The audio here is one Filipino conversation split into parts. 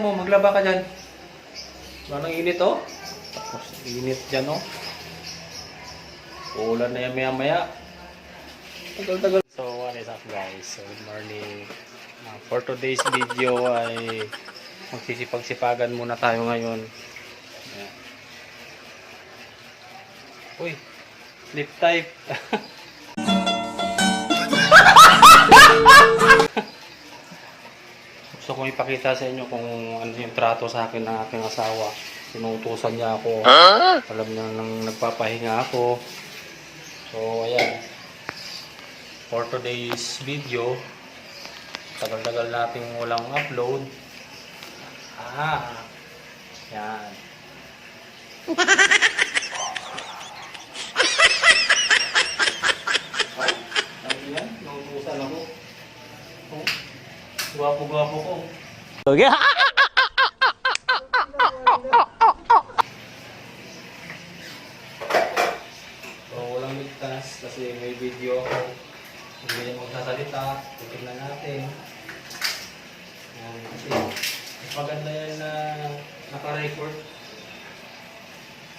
Mo, maglaba ka dyan. Manang init oh. Tapos init dyan oh. Ulan na yan maya maya. Tagal-tagal. So what is up guys? So good morning. Uh, for today's video ay magsisipag-sipagan muna tayo ngayon. Ayan. Uy, flip type. Gusto kong ipakita sa inyo kung ano yung trato sa akin ng aking asawa. Sinutusan niya ako. Alam niya nang nagpapahinga ako. So, ayan. For today's video, tagal-tagal nating walang upload. Ah, yan. Ano yan? Nautusan ako. Oh. Gwapo-gwapo ko. So, walang ligtas kasi may video ako. Hindi niya magsasalita. Titignan natin. Yan, kasi maganda yan na naka-record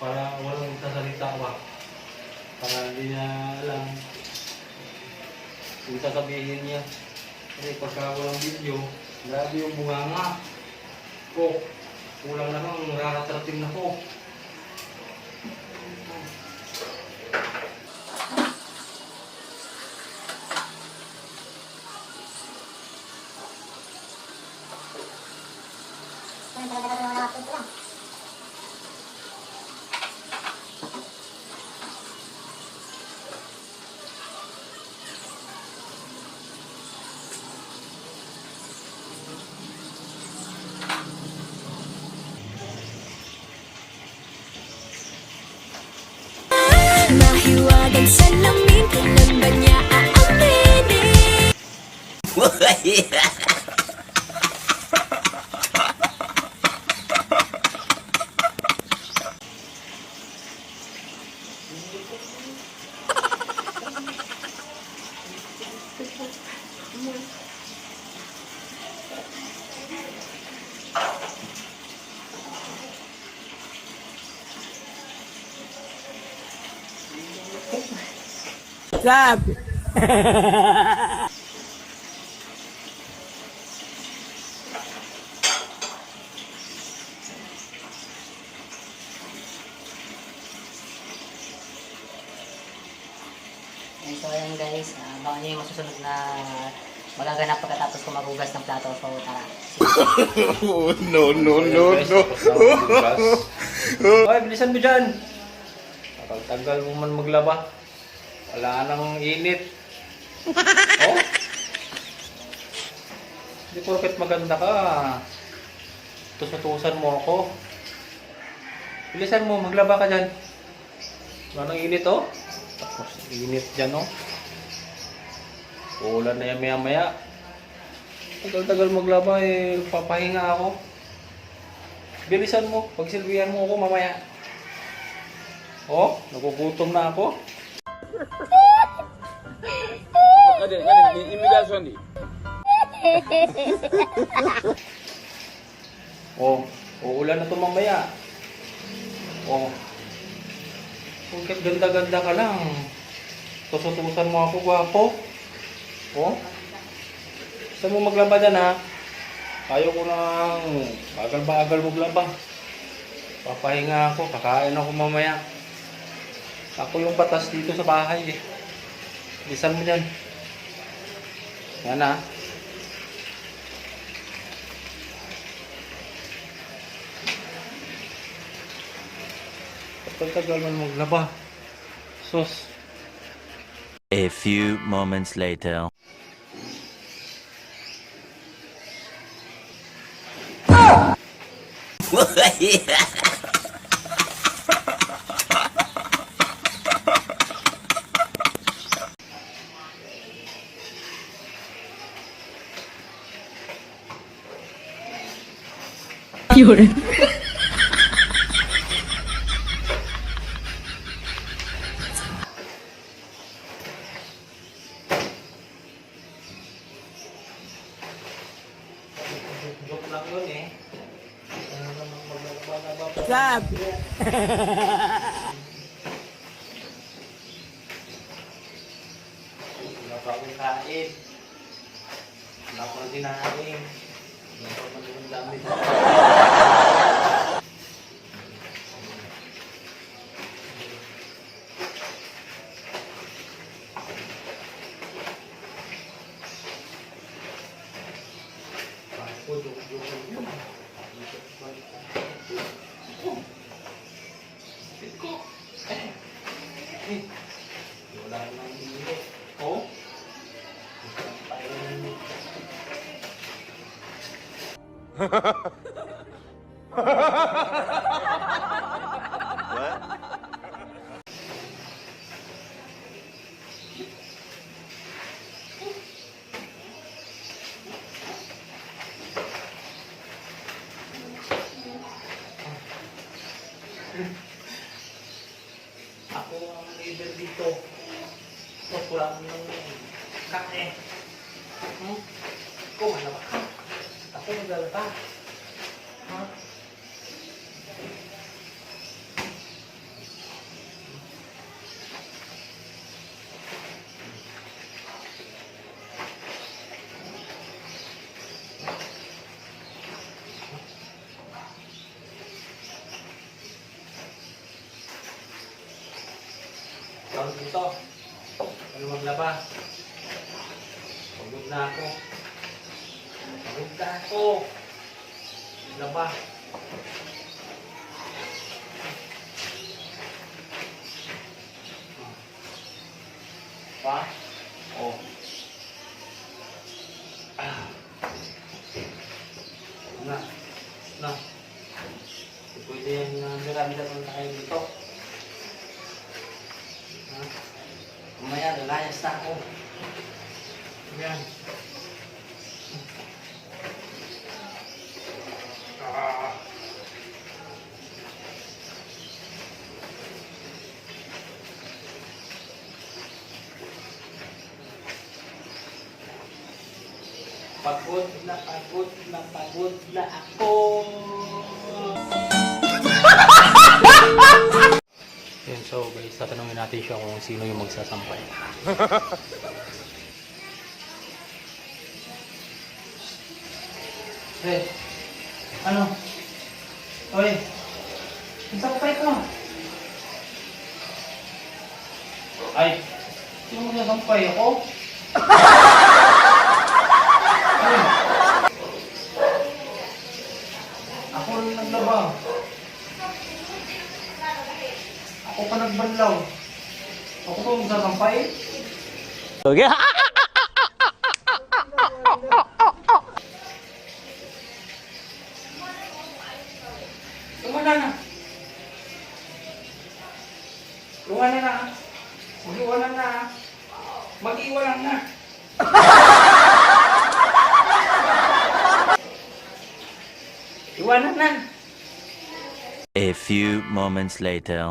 para walang magsasalita ba. Para hindi niya alam kung sasabihin niya. Kasi pagka walang video, grabe yung bunganga ko. Kulang na lang, raratrating na ko. Mahiwagang salamin, kailan ba niya aaminin? And so ayan guys, uh, baka nyo yung masusunod na magaganap pagkatapos ko magugas ng plato. So tara. Oh, no, no, no, no. Hoy, bilisan mo dyan. Tagal-tagal mo man maglaba. Wala nang init. Oh? Hindi porket maganda ka. Tusatusan mo ako. Bilisan mo, maglaba ka dyan. Wala nang init oh. Tapos init dyan oh. Ulan na yan maya maya. Tagal-tagal maglaba eh, papahinga ako. Bilisan mo, pagsilbihan mo ako mamaya. Oh, nagugutom na ako. Oh, uulan na to mamaya. Oh. Bakit ganda-ganda ka lang? Tusutusan mo ako, gwapo. Oh. Gusto mo maglaba dyan ha? Ayaw ko nang bagal-bagal maglaba. Papahinga ako, kakain ako mamaya. Ako yung batas dito sa bahay eh. Lisan mo yan. Yan ah. Tagal-tagal man maglaba. Sos. A few moments later. Ah! 有人。Sab. Bapak kain. Bapak sinahin. Bapak menunggu Ako naglalaba. Ha? Ikaw dito. Ano maglaba? Pagod na ako. Pagod na ako. Laba. Pa? Oh. Ah. Na. Na. Pwede yan na miranda ng tayo dito. Ha? Mamaya, lalayas na ako. Yan. Ah. Pagod na pagod na pagod na ako. Yun, so guys, tatanungin natin siya kung sino yung magsasampay. Eh, ano? Oy, magsampay ka. Ay, sino magsasampay ako? Ay. Ako rin naglaba. Ako pa nagbanlaw. Ako pa magsasampay? Lumana na. Lumana na. Mag-iwanan na. Mag-iwanan na. Iwanan na. A few moments later.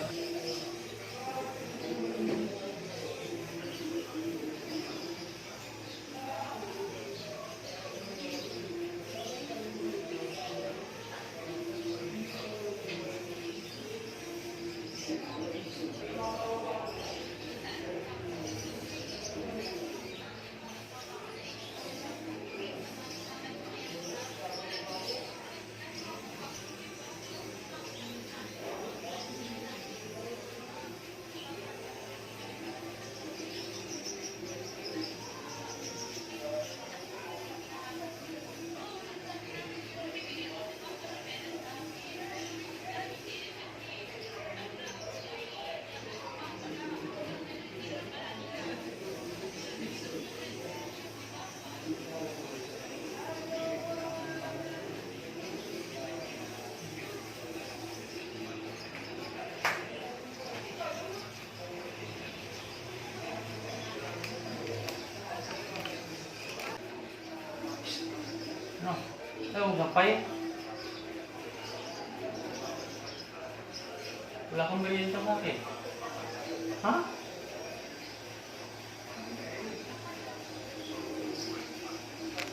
akong gapay. Wala kang merienda sa akin. Ha?